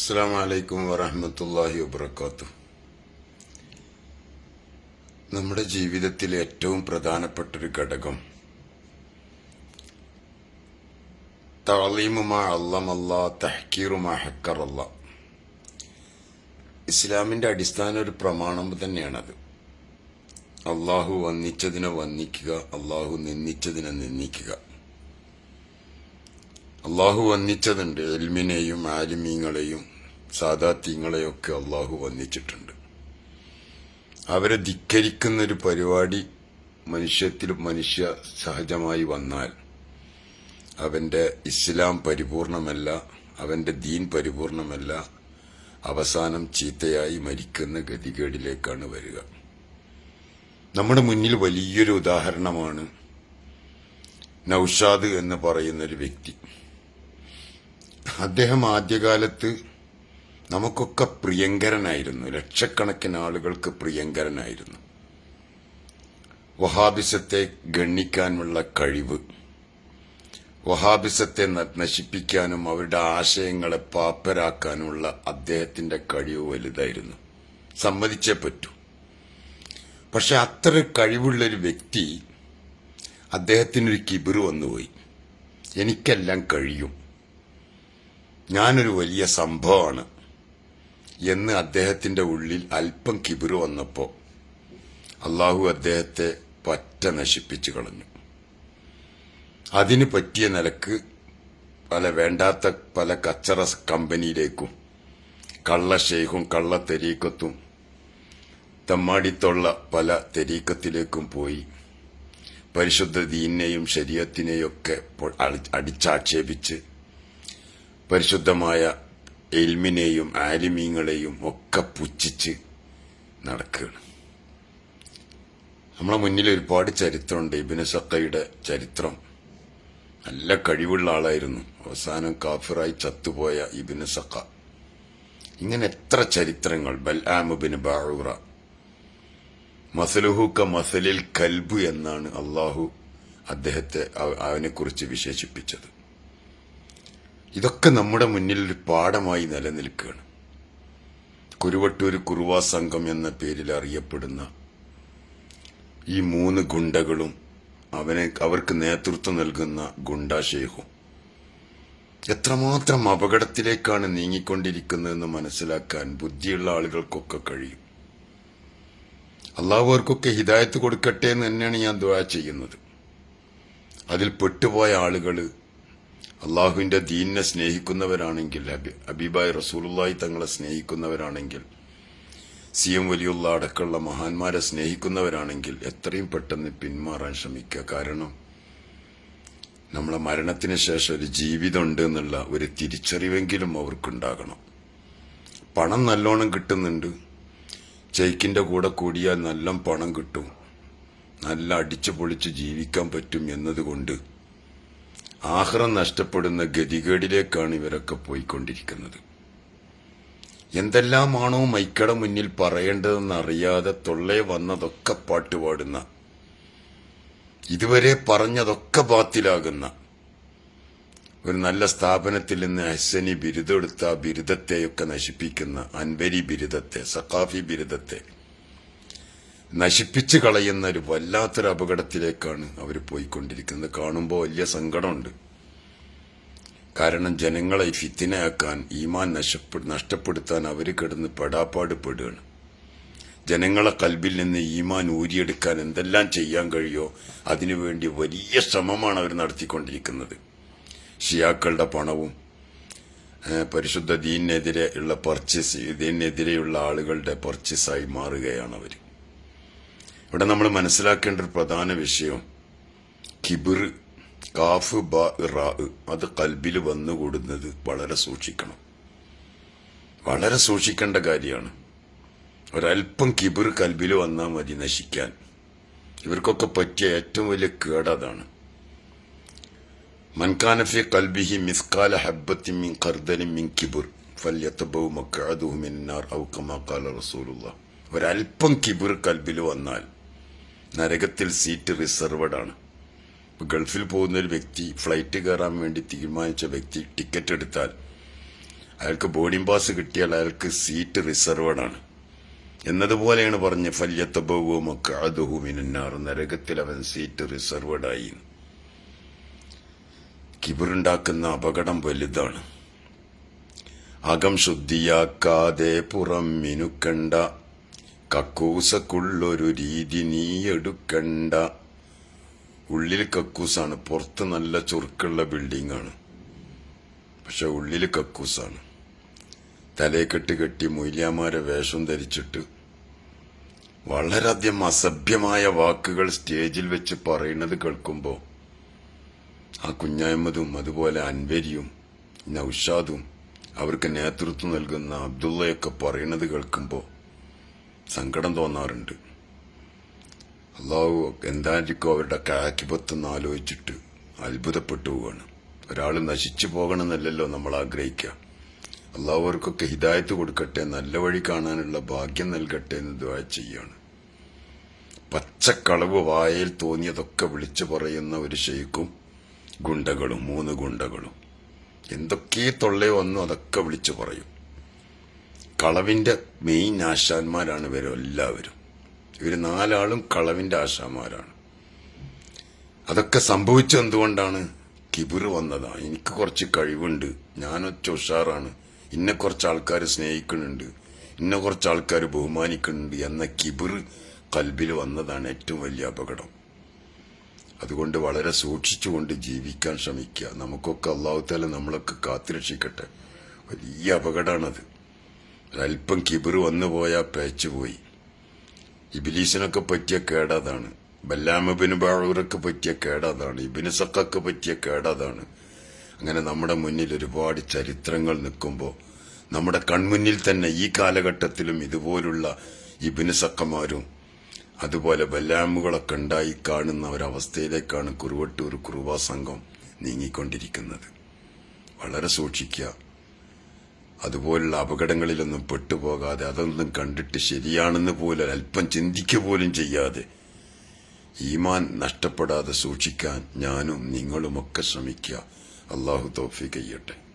അസ്സാം വലൈക്കും വറഹമത്തല്ലാഹി വബർക്കാത്തു നമ്മുടെ ജീവിതത്തിലെ ഏറ്റവും പ്രധാനപ്പെട്ട ഒരു ഘടകം തളീമുമാ അള്ളമല്ല തഹക്കീറുമാ ഹക്കറല്ല. ഇസ്ലാമിന്റെ അടിസ്ഥാന ഒരു പ്രമാണം തന്നെയാണത്. അള്ളാഹു വന്നിച്ചതിനെ വന്നിക്കുക അള്ളാഹു നിന്ദിച്ചതിനെ നിന്ദിക്കുക. അള്ളാഹു വന്നിച്ചതുണ്ട് എൽമിനെയും ആലിമീങ്ങളെയും സാദാത്യങ്ങളെയും ഒക്കെ അള്ളാഹു വന്നിച്ചിട്ടുണ്ട്. അവരെ ധിക്കരിക്കുന്നൊരു പരിപാടി മനുഷ്യത്തിൽ മനുഷ്യ സഹജമായി വന്നാൽ അവന്റെ ഇസ്ലാം പരിപൂർണമല്ല അവന്റെ ദീൻ പരിപൂർണമല്ല അവസാനം ചീത്തയായി മരിക്കുന്ന ഗതികേടിലേക്കാണ് വരിക. നമ്മുടെ മുന്നിൽ വലിയൊരു ഉദാഹരണമാണ് നൌഷാദ് എന്ന് പറയുന്നൊരു വ്യക്തി. അദ്ദേഹം ആദ്യകാലത്ത് നമുക്കൊക്കെ പ്രിയങ്കരനായിരുന്നു. ലക്ഷക്കണക്കിന് ആളുകൾക്ക് പ്രിയങ്കരനായിരുന്നു. വഹാബിസത്തെ ഗണ്ണിക്കാനുള്ള കഴിവ് വഹാബിസത്തെ നശിപ്പിക്കാനും അവരുടെ ആശയങ്ങളെ പാപ്പരാക്കാനുമുള്ള അദ്ദേഹത്തിന്റെ കഴിവ് വലുതായിരുന്നു. സമ്മതിച്ചേ പറ്റൂ. പക്ഷെ അത്ര കഴിവുള്ളൊരു വ്യക്തി അദ്ദേഹത്തിനൊരു കിബിറ് വന്നുപോയി. എനിക്കെല്ലാം കഴിയും. ഞാനൊരു വലിയ സംഭവമാണ്. എന്ന് അദ്ദേഹത്തിന്റെ ഉള്ളിൽ അല്പം കിബിറ് വന്നപ്പോൾ അള്ളാഹു അദ്ദേഹത്തെ പറ്റ നശിപ്പിച്ചു കളഞ്ഞു. അതിന് പറ്റിയ നിലയ്ക്ക് പല വേണ്ടാത്ത പല കച്ചറ കമ്പനിയിലേക്കും കള്ള ഷെയ്ഖും കള്ള തെരീക്കത്തും തമ്മാടിത്തുള്ള പല തെരീക്കത്തിലേക്കും പോയി പരിശുദ്ധ ദീനെയും ശരീരത്തിനെയും ഒക്കെ അടിച്ചാക്ഷേപിച്ച് പരിശുദ്ധമായ എൽമിനെയും ആലിമീങ്ങളെയും ഒക്കെ പുച്ഛിച്ച് നടക്കുകയാണ്. നമ്മളെ മുന്നിൽ ഒരുപാട് ചരിത്രമുണ്ട്. ഇബിന് സക്കയുടെ ചരിത്രം നല്ല കഴിവുള്ള ആളായിരുന്നു. അവസാനം കാഫിറായി ചത്തുപോയ ഇബിന് സക്ക ഇങ്ങനെ എത്ര ചരിത്രങ്ങൾ. ബൽആമുബിന് ബാറൂറ. മസലുഹുക്ക മസലിൽ കൽബു എന്നാണ് അള്ളാഹു അദ്ദേഹത്തെ അവനെക്കുറിച്ച് വിശേഷിപ്പിച്ചത്. ഇതൊക്കെ നമ്മുടെ മുന്നിൽ ഒരു പാഠമായി നിലനിൽക്കുകയാണ്. കുരുവട്ടൂർ കുറുവാ സംഘം എന്ന പേരിൽ അറിയപ്പെടുന്ന ഈ മൂന്ന് ഗുണ്ടകളും അവനെ അവർക്ക് നേതൃത്വം നൽകുന്ന ഗുണ്ടാശേഖും എത്രമാത്രം അപകടത്തിലേക്കാണ് നീങ്ങിക്കൊണ്ടിരിക്കുന്നതെന്ന് മനസ്സിലാക്കാൻ ബുദ്ധിയുള്ള ആളുകൾക്കൊക്കെ കഴിയും. അള്ളാഹുവർക്കൊക്കെ ഹിദായത്ത് കൊടുക്കട്ടെ എന്ന് തന്നെയാണ് ഞാൻ ദുആ ചെയ്യുന്നത്. അതിൽ പെട്ടുപോയ ആളുകൾ അള്ളാഹുവിന്റെ ദീനിനെ സ്നേഹിക്കുന്നവരാണെങ്കിൽ ഹബി- റസൂലുള്ളായി തങ്ങളെ സ്നേഹിക്കുന്നവരാണെങ്കിൽ സി എം വലിയുള്ള അടക്കമുള്ള മഹാന്മാരെ സ്നേഹിക്കുന്നവരാണെങ്കിൽ എത്രയും പെട്ടെന്ന് പിന്മാറാൻ ശ്രമിക്കുക. കാരണം നമ്മളെ മരണത്തിന് ശേഷം ഒരു ജീവിതമുണ്ട് എന്നുള്ള ഒരു തിരിച്ചറിവെങ്കിലും അവർക്കുണ്ടാകണം. പണം നല്ലോണം കിട്ടുന്നുണ്ട്. ചെയ്ക്കിന്റെ കൂടെ കൂടിയാൽ നല്ല പണം കിട്ടും. നല്ല അടിച്ചു പൊളിച്ച് ജീവിക്കാൻ പറ്റും എന്നതുകൊണ്ട് ആഹ്റം നഷ്ടപ്പെടുന്ന ഗതികേടിലേക്കാണ് ഇവരൊക്കെ പോയിക്കൊണ്ടിരിക്കുന്നത്. എന്തെല്ലാമാണോ മൈക്കട മുന്നിൽ പറയേണ്ടതെന്ന് അറിയാതെ തൊള്ളേ വന്നതൊക്കെ പാട്ടുപാടുന്ന ഇതുവരെ പറഞ്ഞതൊക്കെ ബാത്തിലാകുന്ന ഒരു നല്ല സ്ഥാപനത്തിൽ നിന്ന് ഹസനി ബിരുദെടുത്ത ആ ബിരുദത്തെയൊക്കെ നശിപ്പിക്കുന്ന അൻവരി ബിരുദത്തെ സഖാഫി ബിരുദത്തെ നശിപ്പിച്ചു കളയുന്ന ഒരു വല്ലാത്തൊരു അപകടത്തിലേക്കാണ് അവർ പോയിക്കൊണ്ടിരിക്കുന്നത്. കാണുമ്പോൾ വലിയ സങ്കടമുണ്ട്. കാരണം ജനങ്ങളെ ഫിത്തിനാക്കാൻ ഈമാൻ നശപ്പെ- നഷ്ടപ്പെടുത്താൻ അവർ കിടന്ന് പെടാപ്പാട് പെടുകയാണ് ജനങ്ങളെ കൽബിൽ നിന്ന് ഈമാൻ ഊരിയെടുക്കാൻ എന്തെല്ലാം ചെയ്യാൻ കഴിയോ അതിനുവേണ്ടി വലിയ ശ്രമമാണ് അവർ നടത്തിക്കൊണ്ടിരിക്കുന്നത്. ഷിയാക്കളുടെ പണവും പരിശുദ്ധ ദീനെതിരെ ഉള്ള പർച്ചേസ് ഇതിനെതിരെയുള്ള ആളുകളുടെ പർച്ചേസായി മാറുകയാണ് അവർ ഇവിടെ നമ്മൾ മനസ്സിലാക്കേണ്ട ഒരു പ്രധാന വിഷയം കിബിർ കാഫ് ബ റാ അത് കൽബിൽ വന്നുകൂടുന്നത് വളരെ സൂക്ഷിക്കണം. വളരെ സൂക്ഷിക്കേണ്ട കാര്യമാണ്. ഒരല്പം കിബിർ കൽബിൽ വന്നാൽ മതി നശിക്കാൻ. ഇവർക്കൊക്കെ പറ്റിയ ഏറ്റവും വലിയ കേട് അതാണ്. മൻകാനഫി കൽബിഹി മിസ്കാല ഹബ്ബത്തി മിൻ കർദനി മിൻ കിബിർ ഫല്യത്തബു മക്കാദുഹു മിന്നാർ ഔ കമാ റസൂലുള്ള ഒരല്പം കിബിർ കൽബിൽ വന്നാൽ നരകത്തിൽ സീറ്റ് റിസർവഡ് ആണ് ഗൾഫിൽ പോകുന്ന ഒരു വ്യക്തി ഫ്ലൈറ്റ് കയറാൻ വേണ്ടി തീരുമാനിച്ച വ്യക്തി ടിക്കറ്റ് എടുത്താൽ അയാൾക്ക് ബോർഡിംഗ് പാസ് കിട്ടിയാൽ അയാൾക്ക് സീറ്റ് റിസർവഡ് ആണ് എന്നതുപോലെയാണ് പറഞ്ഞ് ഫല്യത്തബവുമൊക്കെ അതുഹുമിനാർ നരകത്തിൽ അവൻ സീറ്റ് റിസർവഡ് ആയി കിബിറുണ്ടാക്കുന്ന അപകടം വലുതാണ്. അകം ശുദ്ധിയാക്കാതെ പുറം മിനുക്കണ്ട കക്കൂസക്കുള്ളൊരു രീതി നീ എടുക്കണ്ട. ഉള്ളിൽ കക്കൂസാണ്. പുറത്ത് നല്ല ചുരുക്കുള്ള ബിൽഡിംഗ് ആണ് പക്ഷെ ഉള്ളിൽ കക്കൂസാണ്. തലയെക്കെട്ട് കെട്ടി മൊയ്ലിയാമാരെ വേഷം ധരിച്ചിട്ട് വളരെയധികം അസഭ്യമായ വാക്കുകൾ സ്റ്റേജിൽ വെച്ച് പറയുന്നത് കേൾക്കുമ്പോൾ ആ കുഞ്ഞായ്മതും അതുപോലെ അൻവരിയും നൌഷാദും അവർക്ക് നേതൃത്വം നൽകുന്ന അബ്ദുള്ളയൊക്കെ പറയുന്നത് കേൾക്കുമ്പോൾ സങ്കടം തോന്നാറുണ്ട്. അള്ളാഹു എന്തായിരിക്കും അവരുടെ കാക്കിപത്തെന്ന് ആലോചിച്ചിട്ട് അത്ഭുതപ്പെട്ടു പോവാണ്. ഒരാൾ നശിച്ചു പോകണമെന്നല്ലല്ലോ നമ്മൾ ആഗ്രഹിക്കുക. അള്ളാഹു അവർക്കൊക്കെ ഹിദായത്ത് കൊടുക്കട്ടെ നല്ല വഴി കാണാനുള്ള ഭാഗ്യം നൽകട്ടെ എന്ന് ദ്വാ ചെയ്യാണ്. പച്ചക്കളവ് വായയിൽ തോന്നിയതൊക്കെ വിളിച്ചു പറയുന്ന ഒരു ഷെയ്ക്കും ഗുണ്ടകളും മൂന്ന് ഗുണ്ടകളും. എന്തൊക്കെ തൊള്ളേ വന്നു അതൊക്കെ വിളിച്ചു പറയും. കളവിന്റെ മെയിൻ ആശാന്മാരാണ് ഇവരും എല്ലാവരും. ഇവർ നാലാളും കളവിന്റെ ആശാന്മാരാണ്. അതൊക്കെ സംഭവിച്ചത് എന്തുകൊണ്ടാണ്? കിബിർ വന്നതാ. എനിക്ക് കുറച്ച് കഴിവുണ്ട്. ഞാനൊച്ച ഉഷാറാണ്. ഇന്നെ കുറച്ച് ആൾക്കാർ സ്നേഹിക്കുന്നുണ്ട്. ഇന്നെ കുറച്ച് ആൾക്കാർ ബഹുമാനിക്കുന്നുണ്ട് എന്ന കിബിർ കൽബിൽ വന്നതാണ് ഏറ്റവും വലിയ അപകടം. അതുകൊണ്ട് വളരെ സൂക്ഷിച്ചുകൊണ്ട് ജീവിക്കാൻ ശ്രമിക്കുക. നമുക്കൊക്കെ അള്ളാഹുത്താല നമ്മളൊക്കെ കാത്തുരക്ഷിക്കട്ടെ. വലിയ അപകടമാണത് ഒരല്പം കിബിർ വന്നു പോയാൽ പേച്ചുപോയി ഇബിലീസിനൊക്കെ പറ്റിയ കേടതാണ് ബല്ലാമബിന് ബാഴൂരൊക്കെ പറ്റിയ കേടാതാണ് ഇബിന് സക്കൊക്കെ പറ്റിയ കേടാതാണ് അങ്ങനെ നമ്മുടെ മുന്നിൽ ഒരുപാട് ചരിത്രങ്ങൾ നിൽക്കുമ്പോൾ നമ്മുടെ കൺമുന്നിൽ തന്നെ ഈ കാലഘട്ടത്തിലും ഇതുപോലുള്ള ഇബിന് സക്കമാരും അതുപോലെ ബല്ലാമുകളൊക്കെ ഉണ്ടായി കാണുന്ന ഒരവസ്ഥയിലേക്കാണ് കുറുവട്ടൂർ കുറുവാ സംഘം നീങ്ങിക്കൊണ്ടിരിക്കുന്നത്. വളരെ സൂക്ഷിക്കുക. അതുപോലുള്ള അപകടങ്ങളിലൊന്നും പെട്ടുപോകാതെ അതൊന്നും കണ്ടിട്ട് ശരിയാണെന്ന് പോലെ അല്പം ചിന്തിക്കുക പോലും ചെയ്യാതെ ഈമാൻ നഷ്ടപ്പെടാതെ സൂക്ഷിക്കാൻ ഞാനും നിങ്ങളുമൊക്കെ ശ്രമിക്കുക. അള്ളാഹു തോഫി കയ്യട്ടെ